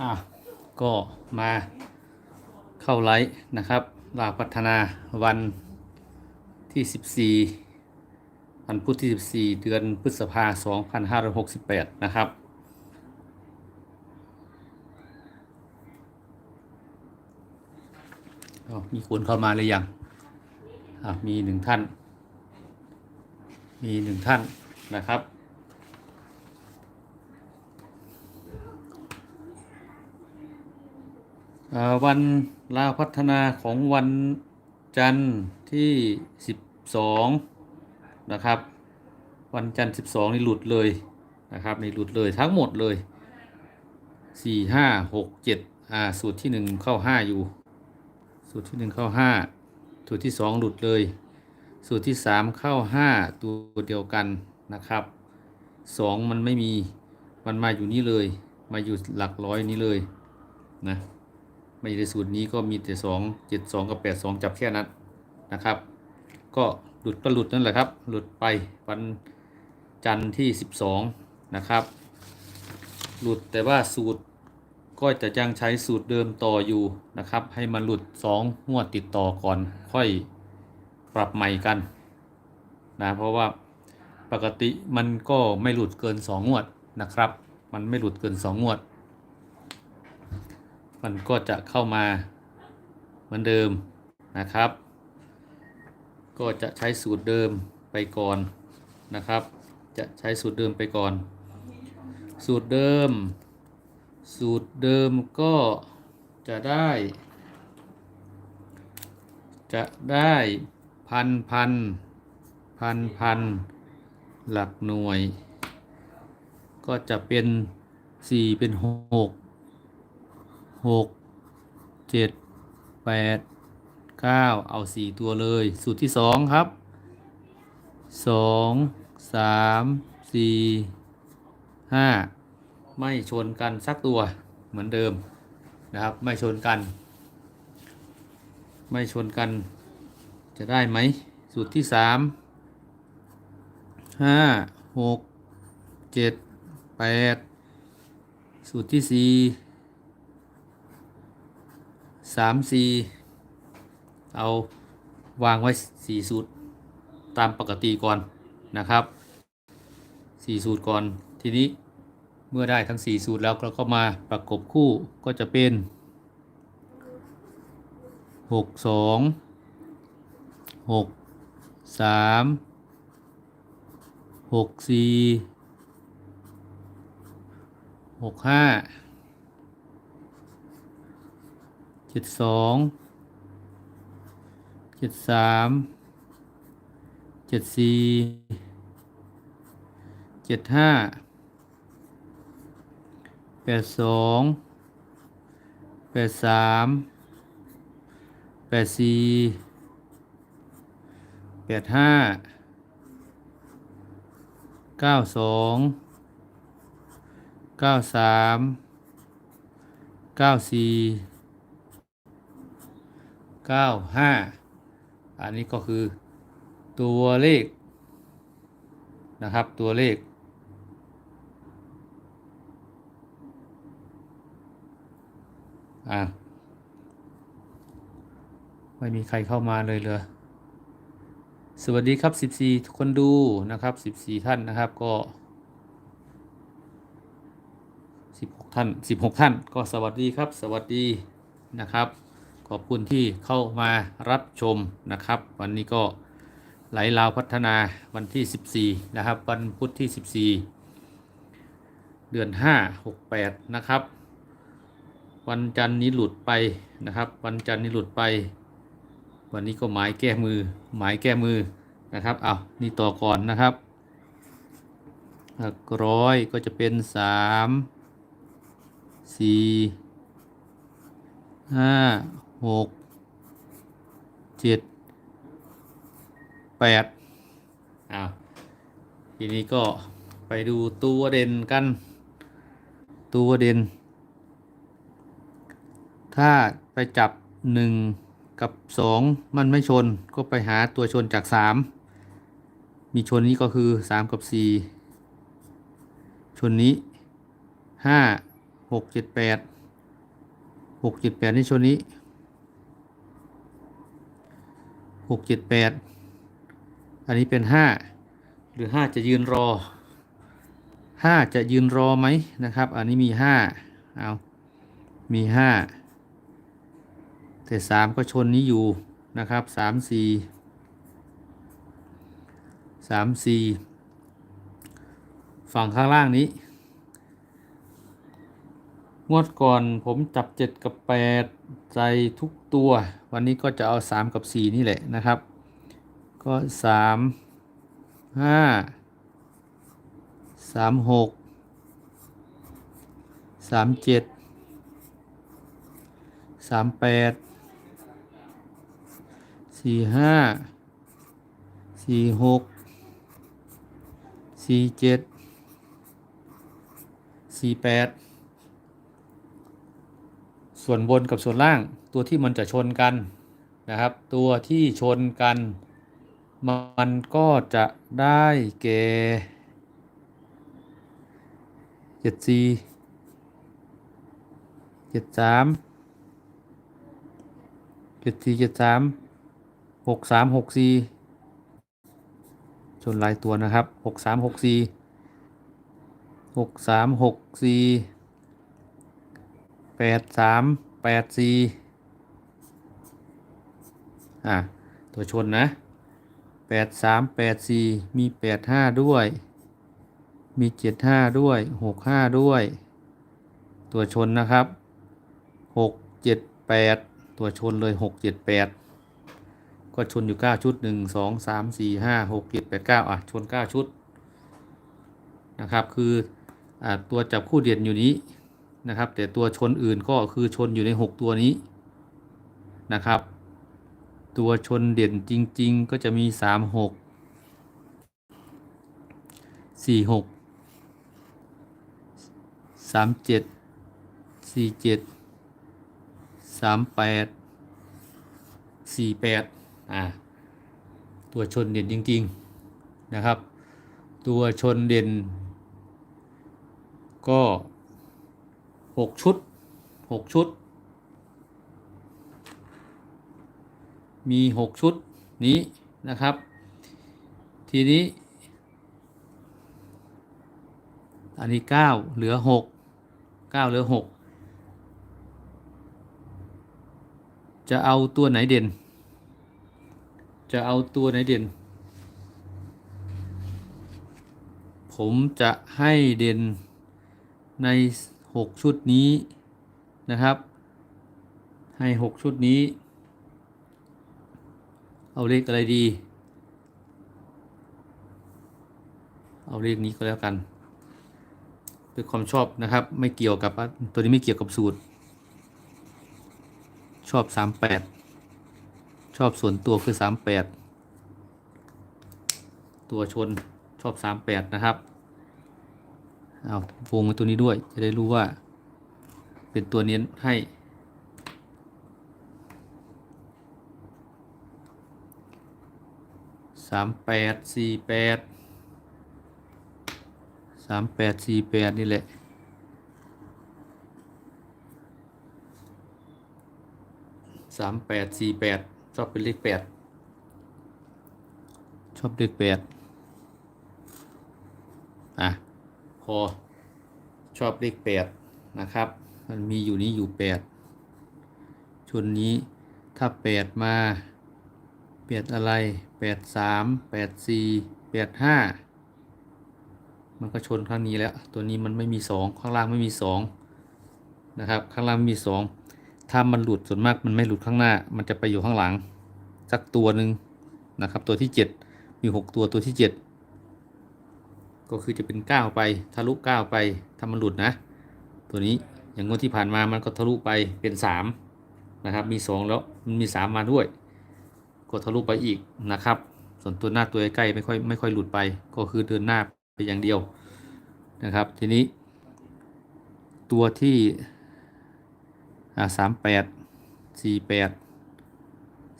อะก็มาเข้าไลฟ์นะครับลาพัฒนาวันที่ 14 วันพุธที่ 14 เดือนพฤษภาคม2568 นะครับ มีคนเข้ามาหรือยังอะมีหนึ่งท่าน มีหนึ่งท่านนะครับ อ่า วันลาวพัฒนาของวันจันทร์ที่ 12 นะครับ วันจันทร์ 12 นี่หลุดเลยนะครับนี่หลุดเลยทั้งหมดเลย 4 5 6 7อ่าสูตรที่ 1 เข้า 5 อยู่ สูตรที่ 1 เข้า 5 สูตรที่ 2 หลุดเลย สูตรที่ 3 เข้า 5 ตัวเดียวกันนะครับ 2 มันไม่มีมันมาอยู่นี่เลย มาอยู่หลักร้อยนี้เลยนะ ไม่ได้สูตรนี้ก็มีแต่สองเจ็ดสองกับแปดสองจับแค่นั้นนะครับ ก็หลุดก็หลุดนั่นแหละครับ หลุดไปวันจันทร์ที่สิบสองนะครับ หลุดแต่ว่าสูตรก็จะยังใช้สูตรเดิมต่ออยู่นะครับ ให้มันหลุดสองงวดติดต่อก่อนค่อยปรับใหม่กันนะเพราะว่าปกติมันก็ไม่หลุดเกินสองงวดนะครับ มันไม่หลุดเกินสองงวด มันก็จะเข้ามาเหมือนเดิมนะครับ ก็จะใช้สูตรเดิมไปก่อนนะครับ จะใช้สูตรเดิมไปก่อน สูตรเดิม สูตรเดิมก็จะได้ จะได้พันพันพันพันหลักหน่วย ก็จะเป็นสี่เป็นหก หกเจ็ดแปดเก้าเอาสี่ตัวเลย สูตรที่สองครับสองสามสี่ห้าไม่ชนกันสักตัวเหมือนเดิมนะครับ ไม่ชนกัน ไม่ชนกัน จะได้ไหม สูตรที่สามห้าหกเจ็ดแปดสูตรที่สี่ สามสี่เอาวางไว้สี่สูตรตามปกติก่อนนะครับสี่สูตรก่อนทีนี้เมื่อได้ทั้งสี่สูตรแล้วเราก็มาประกบคู่ก็จะเป็นหกสองหกสามหกสี่หกห้า เจ็ดสองเจ็ดสามเจ็ดสี่เจ็ดห้าแปดสองแปดสามแปดสี่แปดห้าเก้าสองเก้าสามเก้าสี่ เก้าห้าอันนี้ก็คือตัวเลขนะครับตัวเลข อ่าไม่มีใครเข้ามาเลยเลยสวัสดีครับ 14 คนดูนะครับ 14 ท่านนะครับก็ 16 ท่าน 16 ท่านก็สวัสดีครับ สวัสดีนะครับ ขอบคุณที่เข้ามารับชมนะครับ วันนี้ก็ไหลลาวพัฒนาวันที่ 14 นะครับ วันพุธที่ 14 เดือน 5 68 นะครับ วันจันทร์นี้หลุดไปนะครับ วันจันทร์นี้หลุดไป วันนี้ก็หมายแก้มือ หมายแก้มือนะครับเอานี่ต่อก่อนนะครับหลักร้อยก็จะเป็น3 4ห้า หกเจ็ดแปดอ้าวทีนี้ก็ไปดูตัวเด่นกัน ตัวเด่น ถ้าไปจับหนึ่งกับสองมันไม่ชนก็ไปหาตัวชนจากสามมีชนนี้ก็คือสามกับสี่ชนนี้ห้าหกเจ็ดแปดหกเจ็ดแปดนี่ชนนี้ หกเจ็ดแปดอันนี้เป็นห้าหรือห้าจะยืนรอห้าจะยืนรอไหมนะครับ อันนี้มีห้าเอามีห้าแต่สามก็ชนนี้อยู่นะครับสามสี่สามสี่ฝั่งข้างล่างนี้ งวดก่อนผมจับ 7 กับ 8ใจทุกตัว วันนี้ก็จะเอา 3 กับ 4 นี่แหละนะครับ ก็ 3 5 3 6 3 7 3 8 4 5 4 6 4 7 4 8 ส่วนบนกับส่วนล่าง ตัวที่มันจะชนกันนะครับ ตัวที่ชนกัน มันก็จะได้แก่เจ็ดสี่เจ็ดสามเจ็ดสี่เจ็ดสามหกสามหกสี่ชนหลายตัวนะครับหกสามหกสี่หกสามหกสี่ แปดสามแปดสี่อะตัวชนนะแปดสามแปดสี่มีแปดห้าด้วย มีเจ็ดห้าด้วยหกห้าด้วย ตัวชนนะครับหกเจ็ดแปดตัวชนเลยหกเจ็ดแปดก็ชนอยู่เก้าชุดหนึ่งสองสามสี่ห้าหกเจ็ดแปดเก้าอะชนเก้าชุดนะครับ คืออ่าตัวจับคู่เด่นอยู่นี้ นะครับ แต่ตัวชนอื่นก็คือชนอยู่ใน 6 ตัวนี้นะครับ ตัวชนเด่นจริง ๆ ก็จะมี 3 6 4 6 3 7 4 7 3 8 4 8อ่าตัวชนเด่นจริง ๆนะครับ ตัวชนเด่นก็ หกชุดหกชุด มีหกชุดนี้นะครับ ทีนี้ อันนี้เก้าเหลือหกเก้าเหลือหกจะเอาตัวไหนเด่น จะเอาตัวไหนเด่น ผมจะให้เด่นใน 6 ชุดนี้นะครับ ให้ 6 ชุดนี้ เอาเลขอะไรดี เอาเลขนี้ก็แล้วกัน เป็นความชอบนะครับ ไม่เกี่ยวกับตัวนี้ไม่เกี่ยวกับสูตร ชอบ 38 ชอบส่วนตัวคือ 38 ตัวชนชอบ 38 นะครับ เอาวงไว้ตัวนี้ด้วย จะได้รู้ว่า เป็นตัวเน้นให้ สามแปดสี่แปด สามแปดสี่แปดนี่แหละสามแปดสี่แปดชอบเป็นเลขแปดชอบเลขแปดอะ อชอบเลขแปดนะครับ มันมีอยู่นี้อยู่แปดชนนี้ถ้าแปดมาแปดอะไรแปดสามแปดสี่แปดห้ามันก็ชนข้างนี้แล้ว ตัวนี้มันไม่มีสองข้างล่างไม่มีสองนะครับข้างล่างมีสองถ้ามันหลุดส่วนมากมันไม่หลุดข้างหน้า มันจะไปอยู่ข้างหลังสักตัวหนึ่งนะครับ ตัวที่เจ็ดมีหกตัวตัวที่เจ็ด ก็คือจะเป็น 9 ไปทะลุ 9 ไปถ้ามันหลุดนะ ตัวนี้อย่างงวดที่ผ่านมามันก็ทะลุไปเป็น3นะครับมี 2 แล้วมันมี 3 มาด้วย ก็ทะลุไปอีกนะครับ ส่วนตัวหน้าตัวใกล้ไม่ค่อยไม่ค่อยหลุดไป ก็คือเดินหน้าไปอย่างเดียวนะครับ ทีนี้ ตัวที่สามแปดสี่แปด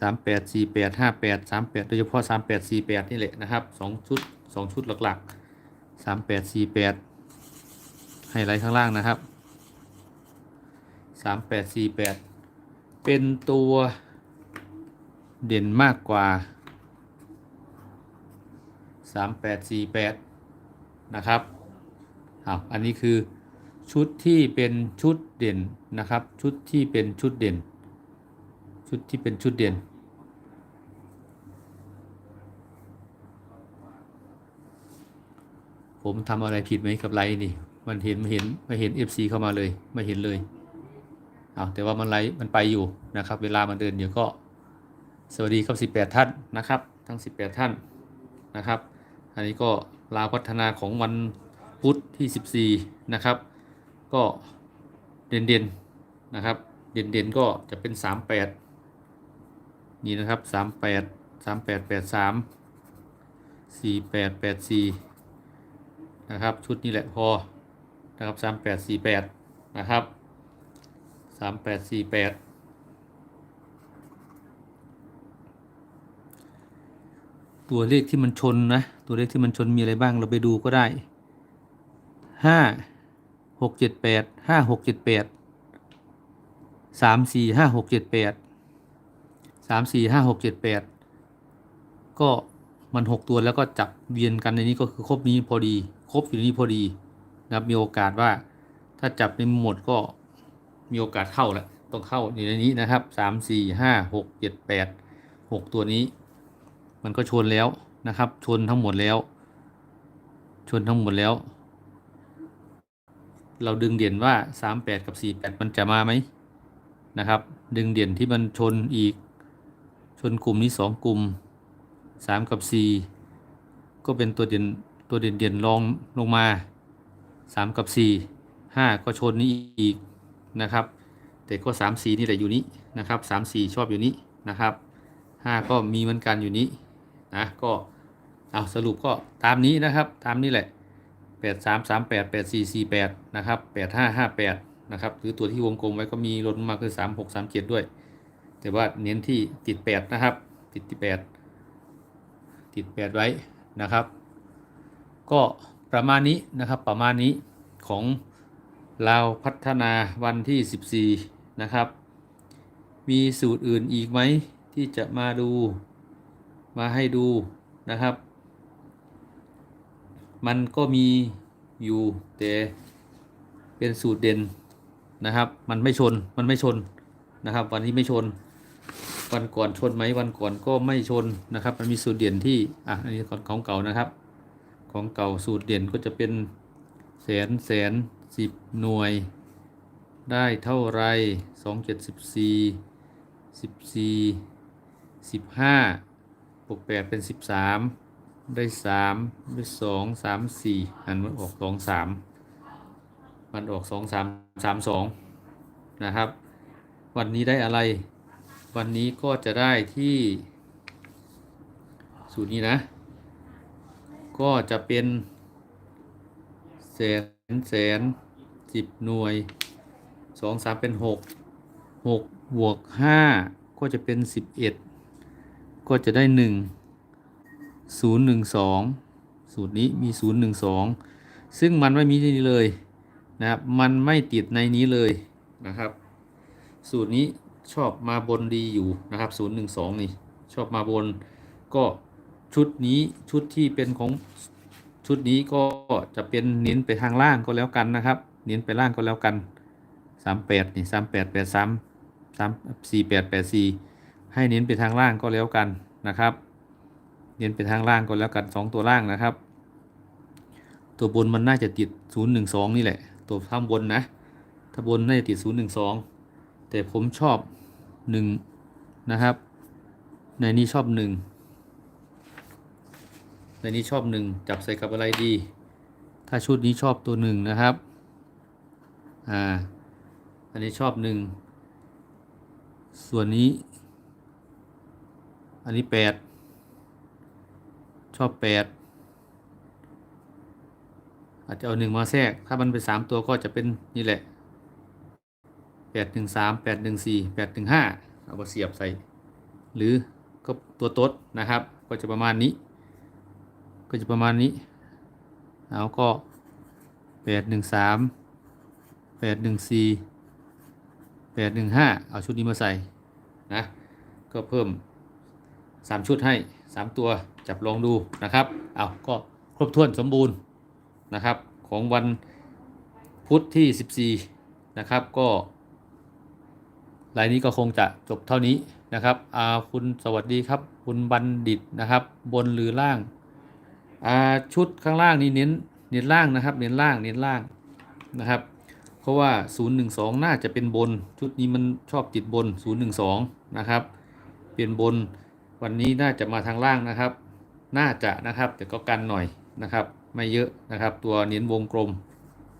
สามแปดสี่แปดห้าแปดสามแปดโดยเฉพาะสามแปดสี่แปดนี่แหละนะครับสองชุดสองชุดหลักๆ สามแปดสี่แปดให้ไลท์ข้างล่างนะครับามแปดสี่แปดเป็นตัวเด่นมากกว่าสามแปดสี่แปดนะครับอ้าวอันนี้คือชุดที่เป็นชุดเด่นนะครับ ชุดที่เป็นชุดเด่น ชุดที่เป็นชุดเด่น ผมทำอะไรผิดไหมกับไลน์นี่ มันเห็นไม่เห็นไม่เห็น FC เข้ามาเลย ไม่เห็นเลยเอาแต่ว่ามันไลน์มันไปอยู่นะครับ เวลามันเดินอยู่ก็ สวัสดีครับ 18 ท่านนะครับ ทั้ง 18 ท่านนะครับ อันนี้ก็ลาพัฒนาของวันพุธที่ 14 นะครับ ก็เด่นเด่นๆนะครับเด่นเด่นๆก็จะเป็น 38 นี่นะครับ 38 38 83 48 84 นะครับ ชุดนี้แหละพอนะครับ3848นะครับ3848ตัวเลขที่มันชนนะ ตัวเลขที่มันชนมีอะไรบ้างเราไปดูก็ได้ห้าหกเจ็ดแปดห้าหกเจ็ดแปดสามสี่ห้าหกเจ็ดแปดสามสี่ห้าหกเจ็ดแปดก็ มันหกตัวแล้วก็จับเวียนกันในนี้ก็คือครบนี้พอดี ครบอยู่นี้พอดีนะครับมีโอกาสว่า ถ้าจับในหมดก็มีโอกาสเข้าแหละต้องเข้าอยู่ในนี้นะครับสามสี่ห้าหกเจ็ดแปดหกตัวนี้ มันก็ชนแล้วนะครับ ชนทั้งหมดแล้ว ชนทั้งหมดแล้ว เราดึงเด่นว่า 38 กับ 48 มันจะมาไหมนะครับ ดึงเด่นที่มันชนอีก ชนกลุ่มนี้ 2 กลุ่ม 3 กับ 4 ก็เป็นตัวเด่นตัวเด่นเด่นรองลงมา 3 กับ 4 5 ก็ชนนี้อีกนะครับ แต่ก็ 3 4 นี่แหละอยู่นี้นะครับ 3 4 ชอบอยู่นี้นะครับ 5 ก็มีเหมือนกันอยู่นี้นะก็เอาสรุปก็ตามนี้นะครับตามนี้แหละ 8 3 3 8 8 4 4 8 นะครับ 8 5 5 8 นะครับ หรือตัวที่วงกลมไว้ก็มีลดลงมาคือ 3 6 3 7 ด้วย แต่ว่าเน้นที่ติด 8 นะครับ ติดที่ 8 ติด8ไว้นะครับ ก็ประมาณนี้นะครับประมาณนี้ของเราวพัฒนาวันที่ 14 นะครับ มีสูตรอื่นอีกไหมที่จะมาดูมาให้ดูนะครับ มันก็มีอยู่แต่เป็นสูตรเด่นนะครับ มันไม่ชนมันไม่ชนนะครับ วันนี้ไม่ชน วันก่อนชนไหมวันก่อนก็ไม่ชนนะครับ มันมีสูตรเด่นที่อะอันนี้ของของเก่านะครับ ของเก่าสูตรเด่นก็จะเป็นแสนแสนสิบหน่วย ได้เท่าไรสองเจ็ดสิบสี่สิบสี่สิบห้าบวกแปดเป็นสิบสามได้สามได้สองสามสี่อันมันออกสองสามมันออกสองสามสามสองนะครับ วันนี้ได้อะไร วันนี้ก็จะได้ที่สูตรนี้นะ ก็จะเป็นแสนแสนสิบหน่วยสองสามเป็นหกหกบวกห้าก็จะเป็นสิบเอ็ดก็จะได้หนึ่งศูนย์หนึ่งสองสูตรนี้มีศูนย์หนึ่งสองซึ่งมันไม่มีที่นี้เลยนะครับ มันไม่ติดในนี้เลยนะครับ สูตรนี้ ชอบมาบนดีอยู่นะครับศูนย์หนึ่งสองนี่ ชอบมาบนก็ชุดนี้ชุดที่เป็นของชุดนี้ก็จะเป็นเน้นไปทางล่างก็แล้วกันนะครับ เน้นไปล่างก็แล้วกันสามแปดนี่สามแปดแปดสามสามสี่แปดแปดสี่ให้เน้นไปทางล่างก็แล้วกันนะครับ เน้นไปทางล่างก็แล้วกันสองตัวล่างนะครับ ตัวบนมันน่าจะติดศูนย์หนึ่งสองนี่แหละ ตัวข้างบนนะถ้าบนน่าจะติดศูนย์หนึ่งสองแต่ผมชอบ หนึ่งนะครับ ในนี้ชอบหนึ่งในนี้ชอบหนึ่งจับใส่กับอะไรดี ถ้าชุดนี้ชอบตัวหนึ่งนะครับอ่าอันนี้ชอบหนึ่งส่วนนี้ อันนี้แปดชอบแปดอาจจะเอาหนึ่งมาแทรก ถ้ามันเป็นสามตัวก็จะเป็นนี่แหละ ดหนึ่งสามแปดหนึ่งสี่แปดหนึ่งห้าเอามาเสียบใส่ หรือก็ตัวตดนะครับ ก็จะประมาณนี้ ก็จะประมาณนี้เอาก็แปดหนึ่งสามแปดหนึ่งสี่แปดหนึ่งห้าเอาชุดนี้มาใส่นะก็เพิ่มสามชุดให้สามตัวจับลองดูนะครับเอาก็ครบถ้วนสมบูรณ์นะครับของวันพุธที่ 14 นะครับก็ รายนี้ก็คงจะจบเท่านี้นะครับอาคุณสวัสดีครับ คุณบัณฑิตนะครับ บนหรือล่างอาชุดข้างล่างนี่เน้นเน้นล่างนะครับ เน้นล่างเน้นล่างนะครับ เพราะว่า 012 น่าจะเป็นบน ชุดนี้มันชอบติดบน 012 นะครับ เป็นบนวันนี้น่าจะมาทางล่างนะครับ น่าจะนะครับ แต่ก็กันหน่อยนะครับ ไม่เยอะนะครับ ตัวเน้นวงกลม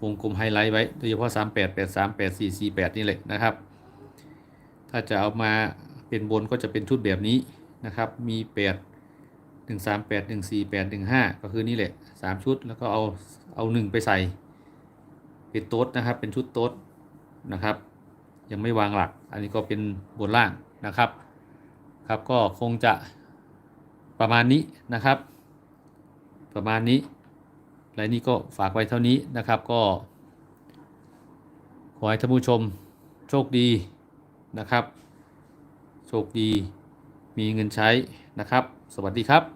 วงกลมไฮไลท์ไว้ โดยเฉพาะ 38 83 84 48 นี่แหละนะครับ ถ้าจะเอามาเป็นบนก็จะเป็นชุดแบบนี้นะครับ มี 8 1 3 8 1 4 8 1 5 ก็คือนี่แหละ 3 ชุดแล้วก็เอาเอา 1 ไปใส่เป็นโต๊ดนะครับ เป็นชุดโต๊ดนะครับ ยังไม่วางหลัก อันนี้ก็เป็นบนล่างนะครับ ครับก็คงจะประมาณนี้นะครับ ประมาณนี้รายนี้ก็ฝากไว้เท่านี้นะครับก็ ขอให้ท่านผู้ชมโชคดี นะครับ โชคดีมีเงินใช้นะครับ สวัสดีครับ